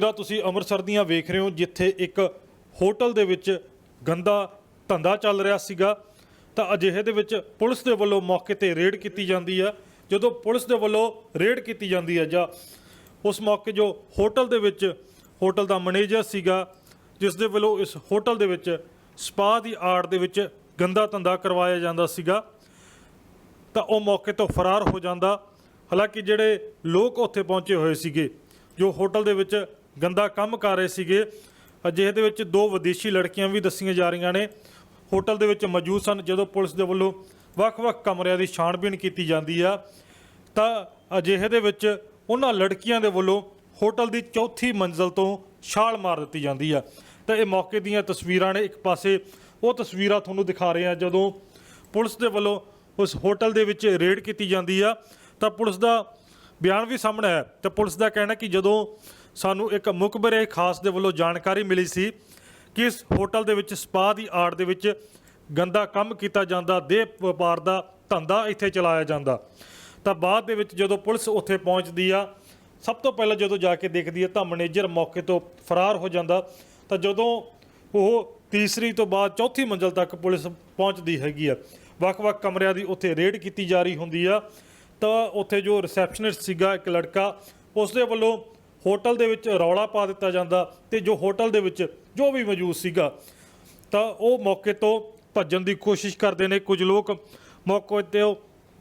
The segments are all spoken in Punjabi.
ਜਿਹੜਾ ਤੁਸੀਂ ਅੰਮ੍ਰਿਤਸਰ ਦੀਆਂ ਵੇਖ ਰਹੇ ਹੋ, ਜਿੱਥੇ ਇੱਕ ਹੋਟਲ ਦੇ ਵਿੱਚ ਗੰਦਾ ਧੰਦਾ ਚੱਲ ਰਿਹਾ ਸੀਗਾ, ਤਾਂ ਅਜਿਹੇ ਦੇ ਵਿੱਚ ਪੁਲਿਸ ਦੇ ਵੱਲੋਂ ਮੌਕੇ ਤੇ ਰੇਡ ਕੀਤੀ ਜਾਂਦੀ ਆ। ਜਦੋਂ ਪੁਲਿਸ ਦੇ ਵੱਲੋਂ ਰੇਡ ਕੀਤੀ ਜਾਂਦੀ ਹੈ ਜਾਂ ਉਸ ਮੌਕੇ ਜੋ ਹੋਟਲ ਦੇ ਵਿੱਚ, ਹੋਟਲ ਦਾ ਮੈਨੇਜਰ ਸੀਗਾ, ਜਿਸ ਦੇ ਵੱਲੋਂ ਇਸ ਹੋਟਲ ਦੇ ਵਿੱਚ ਸਪਾ ਦੀ ਆੜ ਦੇ ਵਿੱਚ ਗੰਦਾ ਧੰਦਾ ਕਰਵਾਇਆ ਜਾਂਦਾ ਸੀਗਾ, ਤਾਂ ਉਹ ਮੌਕੇ ਤੋਂ ਫਰਾਰ ਹੋ ਜਾਂਦਾ। ਹਾਲਾਂਕਿ ਜਿਹੜੇ ਲੋਕ ਉੱਥੇ ਪਹੁੰਚੇ ਹੋਏ ਸੀਗੇ, ਜੋ ਹੋਟਲ ਦੇ ਵਿੱਚ ਗੰਦਾ ਕੰਮ ਕਰ ਰਹੇ ਸੀਗੇ। ਅਜਿਹੇ ਦੇ ਵਿੱਚ ਦੋ ਵਿਦੇਸ਼ੀ ਲੜਕੀਆਂ ਵੀ ਦੱਸੀਆਂ ਜਾ ਰਹੀਆਂ ਨੇ। ਹੋਟਲ ਦੇ ਵਿੱਚ ਮੌਜੂਦ ਸਨ। ਜਦੋਂ ਪੁਲਿਸ ਦੇ ਵੱਲੋਂ ਵੱਖ-ਵੱਖ ਕਮਰਿਆਂ ਦੀ ਛਾਣਬੀਣ ਕੀਤੀ ਜਾਂਦੀ ਆ, ਤਾਂ ਅਜਿਹੇ ਦੇ ਵਿੱਚ ਉਹਨਾਂ ਲੜਕੀਆਂ ਦੇ ਵੱਲੋਂ ਹੋਟਲ ਦੀ ਚੌਥੀ ਮੰਜ਼ਲ ਤੋਂ ਛਾਲ ਮਾਰ ਦਿੱਤੀ ਜਾਂਦੀ ਆ। ਤਾਂ ਇਹ ਮੌਕੇ ਦੀਆਂ ਤਸਵੀਰਾਂ ਨੇ। ਇੱਕ ਪਾਸੇ ਉਹ ਤਸਵੀਰਾਂ ਤੁਹਾਨੂੰ ਦਿਖਾ ਰਹੇ ਆ। ਜਦੋਂ ਪੁਲਿਸ ਦੇ ਵੱਲੋਂ ਉਸ ਹੋਟਲ ਦੇ ਵਿੱਚ ਰੇਡ ਕੀਤੀ ਜਾਂਦੀ ਆ, ਤਾਂ ਪੁਲਿਸ ਦਾ ਬਿਆਨ ਵੀ ਸਾਹਮਣੇ ਹੈ ਤਾਂ ਪੁਲਿਸ ਦਾ ਕਹਿਣਾ ਕਿ ਜਦੋਂ ਸਾਨੂੰ ਇੱਕ ਮੁਖਬਰੇ ਖਾਸ ਦੇ ਵੱਲੋਂ ਜਾਣਕਾਰੀ ਮਿਲੀ ਸੀ ਕਿ ਇਸ ਹੋਟਲ ਦੇ ਵਿੱਚ ਸਪਾ ਦੀ ਆੜ ਦੇ ਵਿੱਚ ਗੰਦਾ ਕੰਮ ਕੀਤਾ ਜਾਂਦਾ, ਦੇਹ ਵਪਾਰ ਦਾ ਧੰਦਾ ਇੱਥੇ ਚਲਾਇਆ ਜਾਂਦਾ। ਤਾਂ ਬਾਅਦ ਦੇ ਵਿੱਚ ਜਦੋਂ ਪੁਲਿਸ ਉੱਥੇ ਪਹੁੰਚਦੀ ਆ, ਸਭ ਤੋਂ ਪਹਿਲਾਂ ਜਦੋਂ ਜਾ ਕੇ ਦੇਖਦੀ ਹੈ ਤਾਂ ਮੈਨੇਜਰ ਮੌਕੇ ਤੋਂ ਫਰਾਰ ਹੋ ਜਾਂਦਾ। ਤਾਂ ਜਦੋਂ ਉਹ ਤੀਸਰੀ ਤੋਂ ਬਾਅਦ ਚੌਥੀ ਮੰਜ਼ਲ ਤੱਕ ਪੁਲਿਸ ਪਹੁੰਚਦੀ ਹੈਗੀ ਆ, ਵੱਖ-ਵੱਖ ਕਮਰਿਆਂ ਦੀ ਉੱਥੇ ਰੇਡ ਕੀਤੀ ਜਾ ਰਹੀ ਹੁੰਦੀ ਆ। ਤਾਂ ਉੱਥੇ ਜੋ ਰਿਸੈਪਸ਼ਨਿਸਟ ਸੀਗਾ ਇੱਕ ਲੜਕਾ, ਉਸ ਦੇ ਵੱਲੋਂ ਹੋਟਲ ਦੇ ਵਿੱਚ ਰੌਲਾ ਪਾ ਦਿੱਤਾ ਜਾਂਦਾ ਤੇ ਜੋ ਹੋਟਲ ਦੇ ਵਿੱਚ ਜੋ ਵੀ ਮੌਜੂਦ ਸੀਗਾ, ਤਾਂ ਉਹ ਮੌਕੇ ਤੋਂ ਭੱਜਣ ਦੀ ਕੋਸ਼ਿਸ਼ ਕਰਦੇ ਨੇ। ਕੁਝ ਲੋਕ ਮੌਕੇ ਤੇ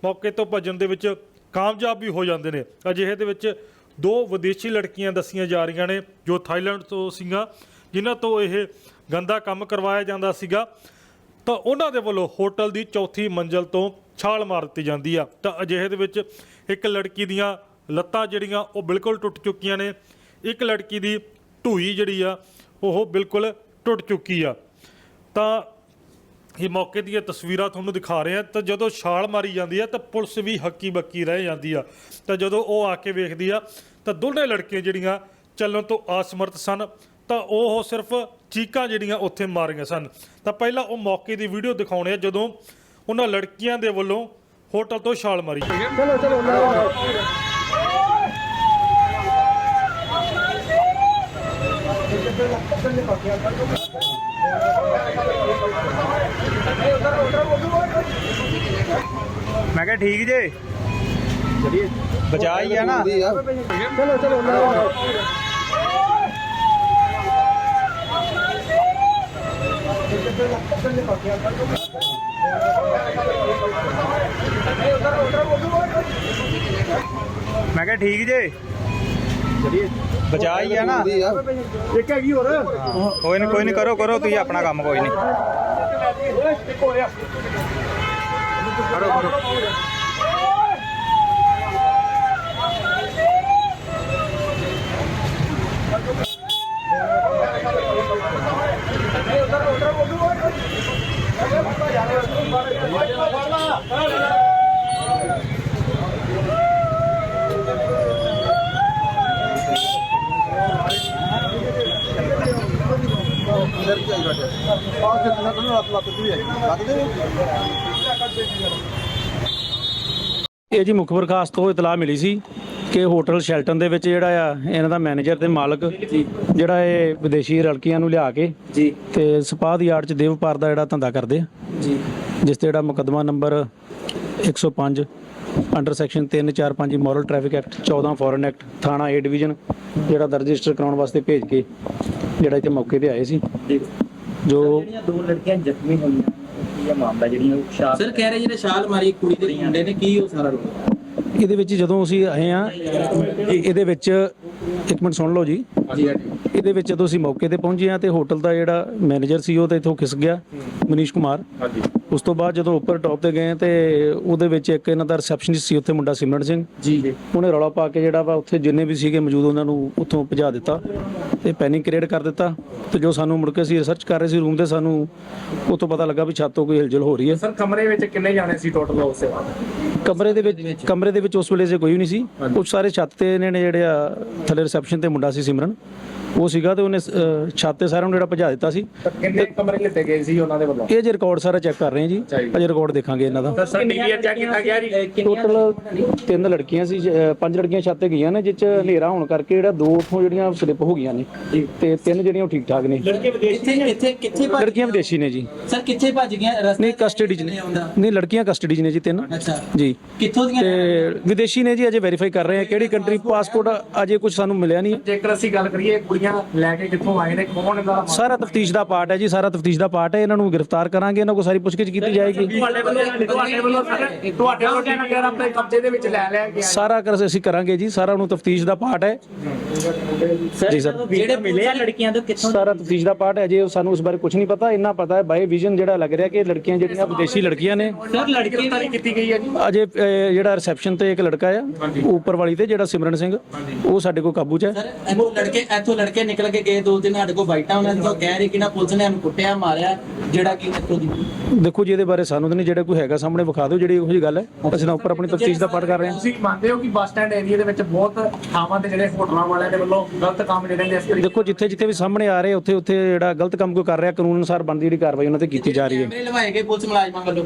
ਮੌਕੇ ਤੋਂ ਭੱਜਣ ਦੇ ਵਿੱਚ ਕਾਮਯਾਬ ਵੀ ਹੋ ਜਾਂਦੇ ਨੇ। ਅਜਿਹੇ ਦੇ ਵਿੱਚ ਦੋ ਵਿਦੇਸ਼ੀ ਲੜਕੀਆਂ ਦੱਸੀਆਂ ਜਾ ਰਹੀਆਂ ਨੇ, ਜੋ ਥਾਈਲੈਂਡ ਤੋਂ ਸੀਗਾ ਜਿਨ੍ਹਾਂ ਤੋਂ ਇਹ ਗੰਦਾ ਕੰਮ ਕਰਵਾਇਆ ਜਾਂਦਾ ਸੀਗਾ। ਤਾਂ ਉਹਨਾਂ ਦੇ ਵੱਲੋਂ ਹੋਟਲ ਦੀ ਚੌਥੀ ਮੰਜ਼ਲ ਤੋਂ ਛਾਲ ਮਾਰ ਦਿੱਤੀ ਜਾਂਦੀ ਆ। ਤਾਂ ਅਜਿਹੇ ਦੇ ਵਿੱਚ ਇੱਕ ਲੜਕੀ ਦੀਆਂ ਲੱਤਾਂ ਜਿਹੜੀਆਂ ਉਹ ਬਿਲਕੁਲ ਟੁੱਟ ਚੁੱਕੀਆਂ ਨੇ। ਇੱਕ ਲੜਕੀ ਦੀ ਢੂਈ ਜਿਹੜੀ ਆ, ਉਹ ਬਿਲਕੁਲ ਟੁੱਟ ਚੁੱਕੀ ਆ। ਤਾਂ ਇਹ ਮੌਕੇ ਦੀਆਂ ਤਸਵੀਰਾਂ ਤੁਹਾਨੂੰ ਦਿਖਾ ਰਹੇ ਆ ਤਾਂ ਜਦੋਂ ਛਾਲ ਮਾਰੀ ਜਾਂਦੀ ਆ, ਤਾਂ ਪੁਲਿਸ ਵੀ ਹੱਕੀ ਬੱਕੀ ਰਹਿ ਜਾਂਦੀ ਆ। ਤਾਂ ਜਦੋਂ ਉਹ ਆ ਕੇ ਵੇਖਦੀ ਆ, ਤਾਂ ਦੋਨੇ ਲੜਕੀਆਂ ਜਿਹੜੀਆਂ ਚੱਲਣ ਤੋਂ ਅਸਮਰਥ ਸਨ। ਤਾਂ ਉਹ ਸਿਰਫ ਚੀਕਾਂ ਜਿਹੜੀਆਂ ਉੱਥੇ ਮਾਰੀਆਂ ਸਨ। ਤਾਂ ਪਹਿਲਾਂ ਉਹ ਮੌਕੇ ਦੀ ਵੀਡੀਓ ਦਿਖਾਉਣੇ ਆ, ਜਦੋਂ ਉਹਨਾਂ ਲੜਕੀਆਂ ਦੇ ਵੱਲੋਂ ਹੋਟਲ ਤੋਂ ਛਾਲ ਮਾਰੀ ਮੈਂ ਕਿਹਾ ਠੀਕ ਜੇ? ਬਚਾ ਹੀ ਆ ਨਾ। ਮੈਂ ਕਿਹਾ ਠੀਕ ਜੇ? ਬਚਾ ਹੀ ਆ ਨਾ। ਇੱਕ ਹੈਗੀ ਹੋਰ। ਕੋਈ ਨਹੀਂ ਕੋਈ ਨਹੀਂ ਕਰੋ ਕਰੋ ਤੁਸੀਂ ਆਪਣਾ ਕੰਮ ਕੋਈ ਨਹੀਂ ਕਰੋ ਕਰੋ। ਇਹ ਜੀ ਮੁਖਬਰ ਖਾਸ ਤੋਂ ਇਤਲਾਹ ਮਿਲੀ ਸੀ ਕਿ ਹੋਟਲ ਸ਼ੈਲਟਨ ਦੇ ਵਿੱਚ ਜਿਹੜਾ ਆ ਇਹਨਾਂ ਦਾ ਮੈਨੇਜਰ ਤੇ ਮਾਲਕ ਜਿਹੜਾ ਇਹ ਵਿਦੇਸ਼ੀ ਲੜਕੀਆਂ ਨੂੰ ਲਿਆ ਕੇ ਜੀ। ਤੇ ਸਪਾਹ ਦੀ ਆੜ ਚ ਦੇਵ ਵਪਾਰ ਦਾ ਜਿਹੜਾ ਧੰਦਾ ਕਰਦੇ ਆ। ਜੀ। ਜਿਸ ਤੇ ਜਿਹੜਾ ਮੁਕੱਦਮਾ number 105 under section 345 moral traffic act 14 foreign act ਥਾਣਾ ਏ ਡਿਵੀਜ਼ਨ ਜਿਹੜਾ ਦਰਜ ਰਜਿਸਟਰ ਕਰਾਉਣ ਵਾਸਤੇ ਭੇਜ ਕੇ ਜਿਹੜਾ ਇੱਥੇ ਮੌਕੇ ਤੇ ਆਏ ਸੀ। ਜੀ ਜਿਹੜੀਆਂ ਦੋ ਲੜਕੀਆਂ ਜ਼ਖਮੀ ਹੋਈਆਂ ਇਹ ਮਾਮਲਾ ਜਿਹੜੀਆਂ ਉਹ ਸ਼ਾਪ ਸਰ ਕਹਿ ਰਹੇ ਜਿਹੜੇ ਛਾਲ ਮਾਰੀ ਕੁੜੀ ਦੇ ਮੁੰਡੇ ਨੇ ਕੀ ਉਹ ਸਾਰਾ ਰੋਲ? ਇਹਦੇ ਵਿੱਚ ਜਦੋਂ ਅਸੀਂ ਆਏ ਆ ਇਹਦੇ ਵਿੱਚ ਇੱਕ ਮਿੰਟ ਸੁਣ ਲਓ ਜੀ। ਇਹਦੇ ਵਿੱਚ ਜਦੋਂ ਅਸੀਂ ਮੌਕੇ ਤੇ ਪਹੁੰਚੇ ਆ ਤੇ ਹੋਟਲ ਦਾ ਜਿਹੜਾ ਮੈਨੇਜਰ ਸੀ ਉਹ ਤੇ ਇਥੋਂ ਖਿਸ ਗਿਆ ਮਨੀਸ਼ ਕੁਮਾਰ। ਹਾਂਜੀ। ਉਸ ਤੋਂ ਬਾਅਦ ਜਦੋਂ ਉੱਪਰ ਟੌਪ ਤੇ ਗਏ ਤੇ ਉਹਦੇ ਵਿੱਚ ਇੱਕ ਇਹਨਾਂ ਦਾ ਰਿਸੈਪਸ਼ਨਿਸਟ ਸੀ ਉੱਥੇ ਮੁੰਡਾ ਸਿਮਰਨ ਸਿੰਘ। ਜੀ ਉਹਨੇ ਰੌਲਾ ਪਾ ਕੇ ਜਿਹੜਾ ਵਾ ਉੱਥੇ ਜਿੰਨੇ ਵੀ ਸੀਗੇ ਮੌਜੂਦ ਉਹਨਾਂ ਨੂੰ ਉੱਥੋਂ ਭਜਾ ਦਿੱਤਾ ਤੇ ਪੈਨਿਕ ਕ੍ਰੀਏਟ ਕਰ ਦਿੱਤਾ ਤੇ ਜੋ ਸਾਨੂੰ ਮੁੜ ਕੇ ਅਸੀਂ ਰਿਸਰਚ ਕਰ ਰਹੇ ਸੀ ਰੂਮ ਦੇ ਸਾਨੂੰ ਉਹ ਤੋਂ ਪਤਾ ਲੱਗਾ ਵੀ ਛੱਤ ਤੋਂ ਕੋਈ ਹਿਲਜੁਲ ਹੋ ਰਹੀ ਹੈ। ਸਰ ਕਮਰੇ ਵਿੱਚ ਕਿੰਨੇ ਜਾਣੇ ਸੀ ਟੋਟਲ ਉਸ ਸੇ ਕਮਰੇ ਦੇ ਵਿੱਚ ਕਮਰੇ ਦੇ ਵਿੱਚ ਉਸ ਵੇਲੇ ਜੇ ਕੋਈ ਨਹੀਂ ਸੀ। ਉਹ ਸਾਰੇ ਛੱਤ ਤੇ ਇਹਨਾਂ ਨੇ ਜਿਹੜੇ ਆ ਥੱਲੇ ਰਿਸੈਪਸ਼ਨ ਤੇ ਮੁੰਡਾ ਸੀ ਸਿਮਰਨ। ਉਹ ਸੀਗਾ ਤੇ ਉਹਨੇ ਛੱਤ ਸਾਰਿਆਂ ਨੂੰ ਜਿਹੜਾ ਭਜਾ ਦਿੱਤਾ ਸੀ। ਕਿੰਨੇ ਕਮਰੇ ਲਿੱਤੇ ਗਏ ਸੀ ਉਹਨਾਂ ਦੇ ਵੱਲੋਂ? ਇਹ ਜੇ ਰਿਕਾਰਡ ਸਾਰਾ ਚੈੱਕ ਕਰ ਰਹੇ ਹਾਂ ਜੀ। ਅਜੇ ਰਿਕਾਰਡ ਦੇਖਾਂਗੇ ਇਹਨਾਂ ਦਾ। ਸਰ ਟੀਵੀਆਰ ਚੈੱਕ ਕੀਤਾ ਗਿਆ ਜੀ? ਟੋਟਲ ਤਿੰਨ ਲੜਕੀਆਂ ਸੀ ਪੰਜ ਲੜਕੀਆਂ ਛੱਤ ਗਈਆਂ ਨੇ ਜਿਸ ਚ ਹਨੇਰਾ ਹੋਣ ਕਰਕੇ ਜਿਹੜਾ ਦੋ ਉਥੋਂ ਜਿਹੜੀਆਂ ਸਲਿੱਪ ਹੋ ਗਈਆਂ ਨੇ ਤੇ ਤਿੰਨ ਜਿਹੜੀਆਂ ਉਹ ਠੀਕ ਠਾਕ ਨੇ ਇੱਥੇ ਇੱਥੇ ਕਿੱਥੇ ਭੱਜ ਲੜਕੀਆਂ ਵਿਦੇਸ਼ੀ ਨੇ ਜੀ। ਸਰ ਕਿੱਥੇ ਭੱਜ ਗਈਆਂ? ਰਸਤੇ ਨਹੀਂ ਕਸਟਡੀ ਚ ਨੇ। ਨਹੀਂ ਲੜਕੀਆਂ ਕਸਟਡੀ ਚ ਨੇ ਜੀ ਤਿੰਨ। ਅੱਛਾ। ਜੀ। ਕਿੱਥੋਂ ਦੀਆਂ ਤੇ ਵਿਦੇਸ਼ੀ ਨੇ ਜੀ ਅਜੇ ਵੈਰੀਫਾਈ ਕਰ ਰਹੇ ਆ ਕਿਹੜੀ ਕੰਟਰੀ ਪਾਸਪੋਰਟ ਅਜੇ ਕੁਝ ਸਾਨੂੰ ਮਿਲਿਆ ਨਹੀਂ। ਜੇਕਰ ਅਸੀਂ ਗੱਲ ਕਰੀਏ ਕੁੜੀਆਂ ਲੈ ਕੇ ਕਿੱਥੋਂ ਆਏ ਨੇ ਕੌਣ ਇਹਦਾ ਸਾਰਾ ਤਫਤੀਸ਼ ਦਾ ਪਾਰਟ ਹੈ ਜੀ ਸਾਰਾ ਤਫਤੀਸ਼ ਦਾ ਪਾਰਟ ਹੈ ਇਹਨਾਂ ਨੂੰ ਗ੍ਰਿਫਤਾਰ ਕਰਾਂਗੇ ਇਹਨਾਂ ਕੋਲ ਸਾਰੀ ਪੁੱਛਗਿੱਛ ਕੀਤੀ ਜਾਏਗੀ। ਤੁਹਾਡੇ ਵੱਲੋਂ ਤੁਹਾਡੇ ਵੱਲੋਂ ਸਰ ਤੁਹਾਡੇ ਵੱਲੋਂ ਟੀਵੀਆਰ ਆਪਣੇ ਕਬਜ਼ੇ ਦੇ ਵਿੱਚ ਲੈ ਲਿਆ ਗਿਆ ਸਾਰਾ ਕਰ ਅਸੀਂ ਕਰਾਂਗੇ ਜੀ ਸਾਰਾ ਨੂੰ ਤਫਤੀਸ਼ ਦਾ ਪਾਰਟ ਹੈ। ਜੀ ਸਰ। ਜਿਹੜੇ ਮਿਲੇ ਆ ਲੜਕੀਆਂ ਤੋਂ ਕਿੱਥੋਂ ਸਾਰਾ ਤਫਤੀਸ਼ ਦਾ ਪਾਰਟ ਹੈ ਜੇ ਸਾਨੂੰ ਇਸ ਬਾਰੇ ਕੁਝ ਨਹੀਂ ਪਤਾ ਇੰਨਾ ਪਤਾ ਹੈ ਬਾਈ ਵਿਜ਼ਨ ਜਿਹੜਾ ਲੱਗ ਰਿਹਾ ਕਿ ਲੜਕੀਆਂ ਜਿਹੜੀਆਂ ਵਿਦੇਸ਼ੀ ਲੜਕੀਆਂ ਨੇ। ਸਰ ਲੜਕੀ ਤਾਰੀ ਕੀਤੀ ਗਈ ਹੈ ਜੀ। ਅਜੇ ਅਹ, ਜਿਹੜਾ ਰਿਸੈਪਸ਼ਨ ਤੇ ਇੱਕ ਲੜਕਾ ਆ ਉੱਪਰ ਵਾਲੀ ਤੇ ਜਿਹੜਾ ਸਿਮਰਨ ਸਿੰਘ ਉਹ ਸਾਡੇ ਕੋਲ ਕਾਬੂ 'ਚ ਹੈ। ਸਰ ਇੱਥੋਂ ਲੜਕੇ ਇੱਥੋਂ ਲੜਕੇ ਨਿਕਲ ਕੇ ਗਏ ਦੋ ਦਿਨ ਸਾਡੇ ਕੋਲ ਬਾਈਟਾਂ ਉਹਨਾਂ ਦੀਆਂ ਉਹ ਕਹਿ ਰਹੇ ਕਿ ਨਾ ਪੁਲਿਸ ਨੇ ਇਹਨੂੰ ਕੁੱਟਿਆ ਮਾਰਿਆ ਜਿਹੜਾ ਕਿ ਇੱਥੋਂ ਦੀ। ਦੇਖੋ ਜੀ ਇਹਦੇ ਬਾਰੇ ਸਾਨੂੰ ਤਾਂ ਨਹੀਂ ਜਿਹੜਾ ਕੋਈ ਹੈਗਾ ਸਾਹਮਣੇ ਵਿਖਾ ਦਿਓ ਜਿਹੜੀ ਇਹੋ ਜਿਹੀ ਗੱਲ ਹੈ। ਅਸੀਂ ਤਾਂ ਉੱਪਰ ਆਪਣੀ ਤਫਤੀਸ਼ ਦਾ ਪਾਰਟ ਕਰ ਰਹੇ ਹਾਂ। ਤੁਸੀਂ ਮੰਨਦੇ ਹੋ ਕਿ ਬੱਸ ਸਟੈਂਡ ਏਰੀਆ ਦੇ ਵਿੱਚ ਬਹੁਤ ਥਾਵਾਂ ਤੇ ਜਿਹੜੇ ਹੋਟਲਾਂ ਵਾਲਿਆਂ ਦੇ ਵੱਲੋਂ ਗਲਤ ਕੰਮ ਜਿਹੜੇ ਨੇ ਇਸ ਤਰੀਕੇ ਦੇਖੋ ਜਿੱਥੇ ਜਿੱਥੇ ਵੀ ਸਾਹਮਣੇ ਆ ਰਹੇ ਉੱਥੇ ਉੱਥੇ ਜਿਹੜਾ ਗਲਤ ਕੰਮ ਕੋਈ ਕਰ ਰਿਹਾ ਕਾਨੂੰਨ ਅਨੁਸਾਰ ਬਣਦੀ ਜਿਹੜੀ ਕਾਰਵਾਈ ਉਹਨਾਂ ਤੇ ਕੀਤੀ ਜਾ ਰਹੀ ਹੈ। ਕੈਮਰੇ ਲਵਾਏ ਗਏ ਪੁਲਿਸ ਮੁਲਾਜ਼ਮਾਂ ਵੱਲੋਂ?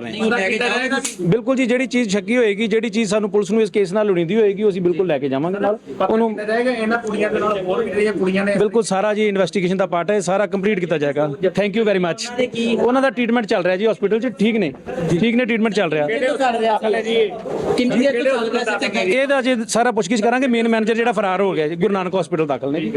ਰਹੇ ਹਾਂ। ਬਿਲਕੁਲ ਜੀ ਜਿਹੜੀ ਚੀਜ਼ ਸ਼ੱਕੀ ਹੋਏਗੀ ਜਿਹੜੀ ਚੀਜ਼ ਸਾਨੂੰ ਪੁਲਿਸ ਨੂੰ ਇਸ ਕੇਸ ਨਾਲ ਲੋੜੀਂਦੀ ਹੋਏਗੀ ਉਹ ਅਸੀਂ ਬਿਲਕੁਲ ਲੈ ਕੇ ਜਾਵਾਂਗੇ ਨਾਲ। ਉਹਨੂੰ ਕੀਤਾ ਜਾਏਗਾ ਇਹਨਾਂ ਕੁੜੀਆਂ ਦੇ ਨਾਲ ਹੋਰ ਵੀ ਜਿਹੜੀਆਂ ਕੁੜੀਆਂ ਨੇ ਬਿਲਕੁਲ ਸਾਰਾ ਜੀ ਇਨਵੈਸਟੀਗੇਸ਼ਨ ਦਾ ਪਾਰਟ ਹੈ ਸਾਰਾ ਕੰਪਲੀਟ ਕੀਤਾ ਜਾਏਗਾ। ਥੈਂਕ ਯੂ ਵੈਰੀ ਮੱਚ ਉਹਨਾਂ ਦਾ ਟ੍ਰੀਟਮੈਂਟ ਚੱਲ ਰਿਹਾ ਜੀ ਹਸਪੀਟਲ 'ਚ ਠੀਕ ਨੇ? ਠੀਕ ਨੇ ਟ੍ਰੀਟਮੈਂਟ ਚੱਲ ਰਿਹਾ। ਇਹਦਾ ਜੀ? ਸਾਰਾ ਪੁੱਛਗਿੱਛ ਕਰਾਂਗੇ ਮੇਨ ਮੈਨੇਜਰ ਜਿਹੜਾ ਫਰਾਰ ਹੋ ਗਿਆ ਜੀ ਗੁਰੂ ਨਾਨਕ ਹਸਪੀਟਲ ਦਾਖਲ ਨੇ। ਜੀ